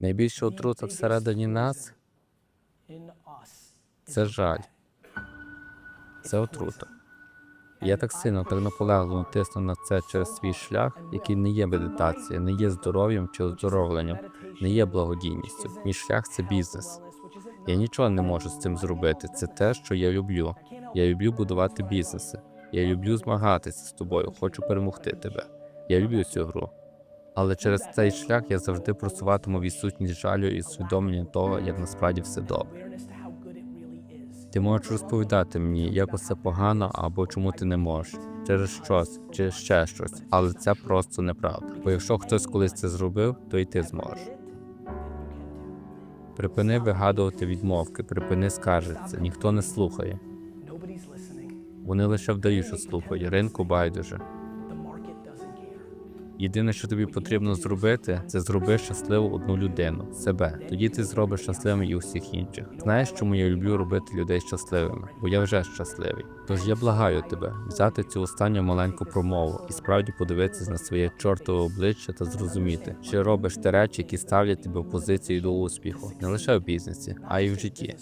Найбільша отрута всередині нас це жаль. Це отрута. Я так сильно, так наполегливо тисну на це через свій шлях, який не є медитацією, не є здоров'ям чи оздоровленням, не є благодійністю. Мій шлях це бізнес. Я нічого не можу з цим зробити. Це те, що я люблю. Я люблю будувати бізнеси. Я люблю змагатися з тобою, хочу перемогти тебе. Я люблю цю гру. Але через цей шлях я завжди просуватиму відсутність жалю і усвідомлення того, як насправді все добре. Ти можеш розповідати мені, як усе погано або чому ти не можеш, через щось чи ще щось, але це просто неправда. Бо якщо хтось колись це зробив, то і ти зможеш. Припини вигадувати відмовки, припини скаржитися, ніхто не слухає. Вони лише вдають, що слухають, ринку байдуже. Єдине, що тобі потрібно зробити, це зроби щасливу одну людину, себе. Тоді ти зробиш щасливим і усіх інших. Знаєш, чому я люблю робити людей щасливими? Бо я вже щасливий. Тож я благаю тебе взяти цю останню маленьку промову і справді подивитися на своє чортове обличчя та зрозуміти, чи робиш ти речі, які ставлять тебе в позицію до успіху, не лише в бізнесі, а й в житті.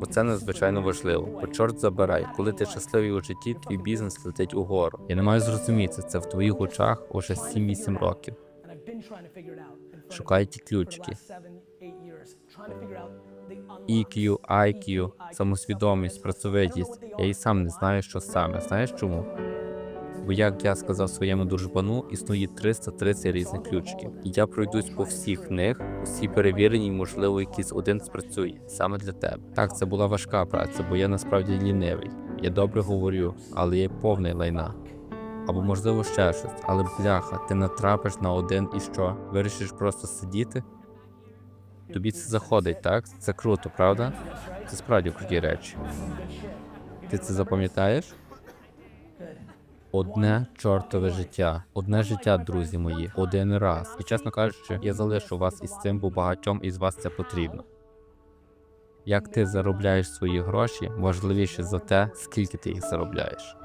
Бо це надзвичайно важливо. Бо чорт забирай, коли ти щасливий у житті, твій бізнес летить угору. Я не маю зрозуміти це в твоїх очах уже 7-8 років. Шукай ті ключики. EQ, IQ, самосвідомість, працьовитість. Я і сам не знаю, що саме. Знаєш чому? Бо як я сказав своєму дружбану, існує 330 різних ключиків. Я пройдусь по всіх них, усі перевірені, можливо, якийсь один спрацює саме для тебе. Так, це була важка праця, бо я насправді лінивий. Я добре говорю, але я повний лайна. Або можливо ще щось, але бляха, ти натрапиш на один і що? Вирішиш просто сидіти? Тобі це заходить, так? Це круто, правда? Це справді круті речі. Ти це запам'ятаєш? Одне чортове життя, одне життя, друзі мої, один раз. І чесно кажучи, я залишу вас із цим, бо багатьом із вас це потрібно. Як ти заробляєш свої гроші, важливіше за те, скільки ти їх заробляєш.